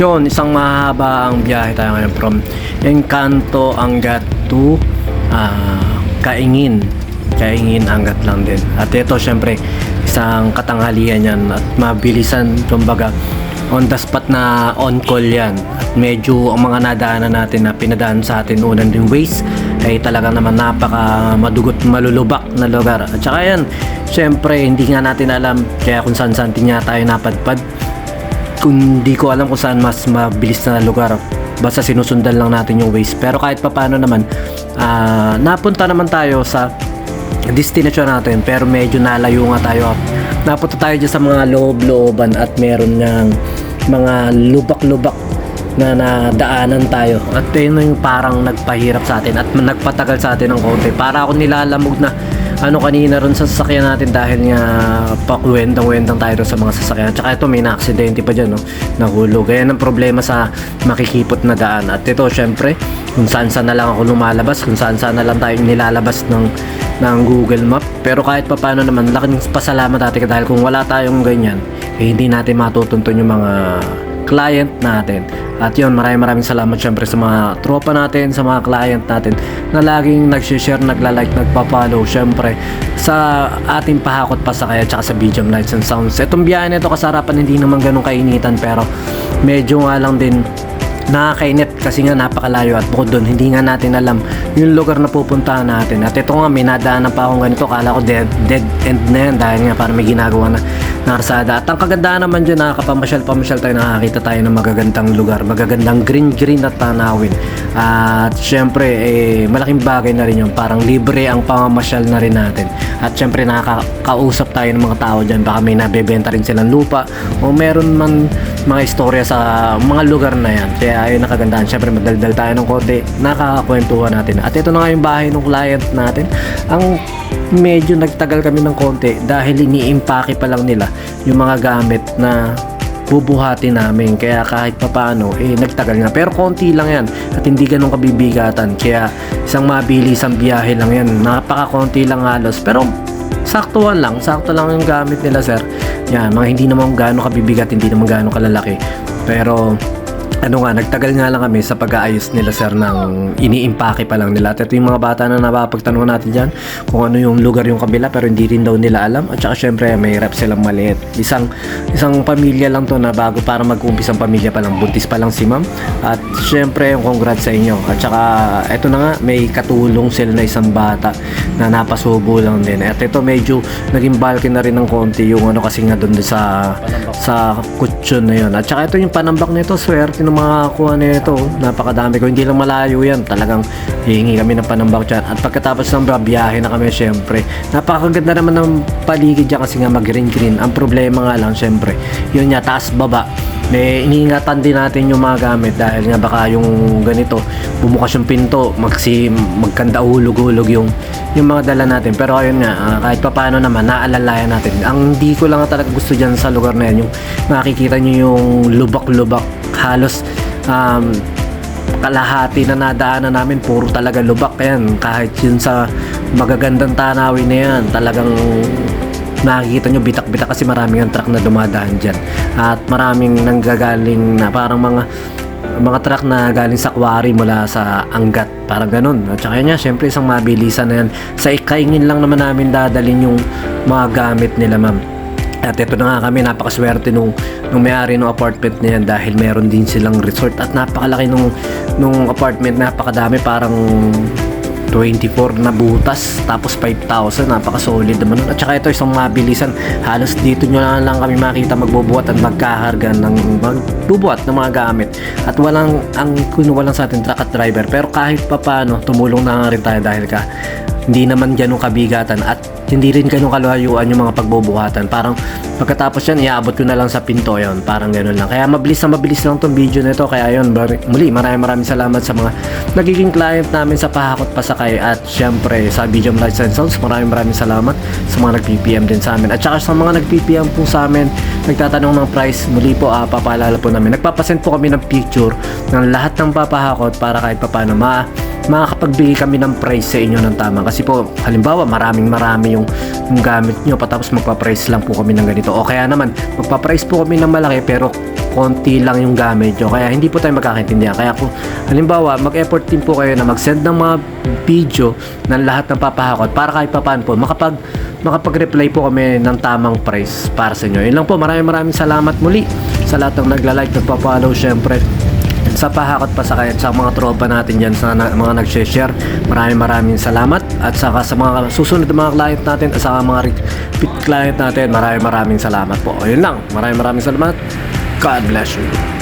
Yun, isang mahaba ang biyahe tayo ngayon from Encanto hanggat to ah, Kaingin. Kaingin hanggat lang din. At ito syempre isang katanghalian yan at mabilisan kumbaga on the spot na on call yan. At medyo ang mga nadaanan natin na pinadaan sa atin unang din ways ay talaga naman napaka madugot malulubak na lugar. At saka yan, syempre hindi nga natin alam kaya kung saan saan din tayo napadpad kung di ko alam kung saan mas mabilis na lugar. Basta sinusundan lang natin yung ways pero kahit papano naman ah, napunta naman tayo sa destination natin pero medyo nalayo nga tayo. Napunta tayo dyan sa mga loob-looban at meron ng mga lubak-lubak na nadaanan tayo. At yun yung parang nagpahirap sa atin at nagpatagal sa atin ng konti. Para ako nilalamog na ano kanina ron sa sasakyan natin dahil nga pakwentang-wentang tayo sa mga sasakyan. Tsaka ito may na-aksidente pa dyan, no? Nahulog. Kaya ang problema sa makikipot na daan. At ito, syempre, kung saan saan na lang ako lumalabas, kung saan saan na lang tayo nilalabas ng, ng Google Map. Pero kahit pa paano naman, laking pasalamat natin dahil kung wala tayong ganyan, eh, hindi natin matutuntun yung mga client natin. At yun, maraming maraming salamat syempre sa mga tropa natin, sa mga client natin na laging nag-share, nagla-like, nagpa-follow syempre sa ating pahakot pa sa kaya tsaka sa Medium Lights and Sounds. Itong biyahe nito kasarapan hindi naman ganun kainitan pero medyo nga lang din nakakainit kasi nga napakalayo at bukod doon hindi nga natin alam yung lugar na pupuntahan natin at ito nga may nadaanan pa akong ganito kala ko dead, dead end na yan dahil nga parang may ginagawa na na arsada at ang kagandahan naman dyan nakakapamasyal-pamasyal tayo nakakita tayo ng magagandang lugar magagandang green green at tanawin. At syempre eh, malaking bagay na rin yun. Parang libre ang pamamasyal na rin natin. At syempre nakakausap tayo ng mga tao dyan. Baka may nabebenta rin silang lupa o meron man mga istorya sa mga lugar na yan. Kaya ayun nakagandahan syempre magdaldal tayo ng konti. Nakakakwentuhan natin. At ito na nga yung bahay ng client natin. Ang medyo nagtagal kami ng konti dahil iniimpake pa lang nila yung mga gamit na bubuhati namin. Kaya kahit papaano eh nagtagal nga pero konti lang yan at hindi ganun kabibigatan. Kaya isang mabilis ang biyahe lang yan. Napaka-konti lang halos. Pero saktuhan lang. Sakto lang yung gamit nila sir. Yan mga hindi naman gaano kabibigat hindi naman gaano kalalaki. Pero ano nga, nagtagal nga lang kami sa pag-aayos nila sir ng iniimpake pa lang nila. At ito yung mga bata na napapagtanong natin dyan kung ano yung lugar yung kabila pero hindi rin daw nila alam. At saka syempre may rep silang maliit. Isang, isang pamilya lang to na bago para mag-umpisang pamilya pa lang. Buntis pa lang si ma'am. At syempre yung congrats sa inyo. At saka ito na nga, may katulong sila na isang bata na napasubo lang din. At ito medyo naging bulky na rin ng konti yung ano kasi nga doon sa sa kutsyon na yun. At saka ito yung panambak nito, swerte ng mga kuha nito. Napakadami ko. Hindi lang malayo yan. Talagang hihingi kami ng panambak dyan. At pagkatapos ng bra, biyahe na kami syempre. Napakaganda naman ng paligid dyan kasi nga mag green. Ang problema nga lang syempre, yun nga taas baba. May iniingatan din natin yung mga gamit dahil nga baka yung ganito bumukas yung pinto magsi magkanda hulog-hulog yung yung mga dala natin pero ayun nga ah, kahit papaano naman naalalayan natin ang di ko lang talaga gusto dyan sa lugar na yan yung makikita nyo yung lubak-lubak halos um, kalahati na nadaanan namin puro talaga lubak. Yan kahit yun sa magagandang tanawin na yan talagang nakikita nyo bitak-bitak kasi maraming ang truck na dumadaan dyan. At maraming nanggagaling na parang mga mga truck na galing sa quarry mula sa Angat parang ganun. At saka niya syempre isang mabilisan na yan. Sa ikaingin lang naman namin dadalin yung mga gamit nila ma'am at ito na nga kami, napakaswerte nung, nung may-ari ng apartment na yan dahil meron din silang resort. At napakalaki nung, nung apartment, napakadami parang 24 na butas tapos 5,000 napaka-solid naman nun. at saka ito isang mabilisan halos dito nyo na lang kami makita magbubuhat at magkaharga ng magbubuhat ng mga gamit. At walang ang kuno walang sa atin truck at driver. Pero kahit papano tumulong na nga rin tayo dahil ka hindi naman ganun kabigatan at hindi rin ganun kalayuan yung mga pagbubuhatan. Parang pagkatapos yan, iaabot ko na lang sa pinto yon Parang ganun lang. Kaya mabilis na mabilis lang tong video na ito. Kaya yun, muli, maraming maraming salamat sa mga nagiging client namin sa Pahakot Pasakay at syempre sa Medium Lights and. Maraming maraming salamat sa mga nag-PPM din sa amin. At saka sa mga nag-PPM po sa amin, nagtatanong ng price, muli po, ah, papaalala po namin. Nagpapasend po kami ng picture ng lahat ng papahakot para kahit papano ma makakapagbigay kami ng price sa inyo ng tama kasi po halimbawa maraming marami yung, yung gamit nyo patapos magpa-price lang po kami ng ganito o kaya naman magpa-price po kami ng malaki pero konti lang yung gamit nyo. Kaya hindi po tayo magkakaintindihan. Kaya kung halimbawa, mag-effort din po kayo na mag-send ng mga video ng lahat ng papahakot para kahit papaano po makapag makapag-reply po kami ng tamang price para sa inyo. Yun lang po. Maraming maraming salamat muli sa lahat ng nagla-like, nagpa-follow syempre sa pahakot pa sa mga tropa natin dyan sa na, mga nag-share maraming maraming salamat. At saka sa mga susunod mga client natin at saka mga repeat client natin maraming maraming salamat po. Ayun lang. Maraming maraming salamat. God bless you